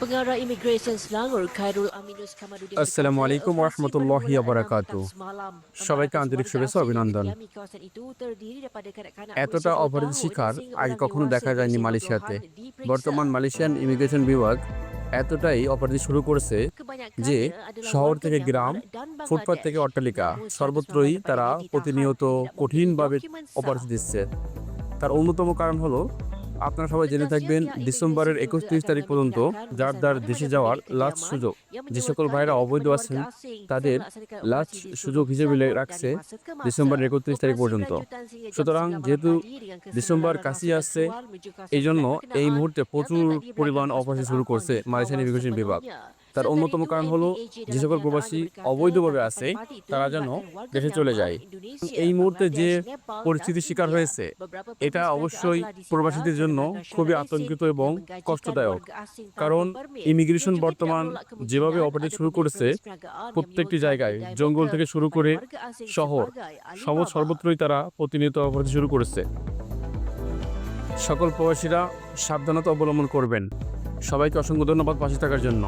Immigration Khairul Aminus আসসালামু আলাইকুম ওয়া রাহমাতুল্লাহি ওয়া বারাকাতুহু। সবাইকে আন্তরিক শুভেচ্ছা অভিনন্দন। এতটা অপরাধ শিকার আগে কখনো দেখা যায়নি মালয়েশিয়াতে বর্তমান মালয়েশিয়ান ইমিগ্রেশন বিভাগ এতটাই অপরাধী শুরু করেছে যে শহর থেকে গ্রাম ফুটপাত থেকে অট্টালিকা সর্বত্রই তারা প্রতিনিয়ত কঠিনভাবে অপরাধ দিচ্ছে। তার অন্যতম কারণ হলো আপনারা সবাই জেনে থাকবেন ডিসেম্বরের একুশ তিরিশ তারিখ পর্যন্ত যার যার দেশে যাওয়ার লাস্ট সুযোগ। যে সকল ভাইরা অবৈধ আছেন তাদের লাস্ট সুযোগ হিসেবে রাখছে ডিসেম্বরের একত্রিশ তারিখ পর্যন্ত। সুতরাং যেহেতু ডিসেম্বর কাশি আসছে এই জন্য এই মুহূর্তে প্রচুর পরিমাণ অপারেশন শুরু করছে মালয়েশিয়ান ইমিগ্রেশন বিভাগ। তার অন্যতম কারণ হলো, যে সকল প্রবাসী অবৈধভাবে আছে, তারা যেন দেশে চলে যায়। এই মুহূর্তে যে পরিস্থিতির শিকার হয়েছে, এটা অবশ্যই প্রবাসীদের জন্য খুবই আতঙ্কিত এবং কষ্টদায়ক। কারণ ইমিগ্রেশন বর্তমান যেভাবে অপারেট শুরু করেছে, প্রত্যেকটি জায়গায়, জঙ্গল থেকে শুরু করে শহর সব সর্বত্রই তারা প্রতিনিয়ত অপরাধ শুরু করেছে। সকল প্রবাসীরা সাবধানতা অবলম্বন করবেন। সবাইকে অসংখ্য ধন্যবাদ পাশে থাকার জন্য।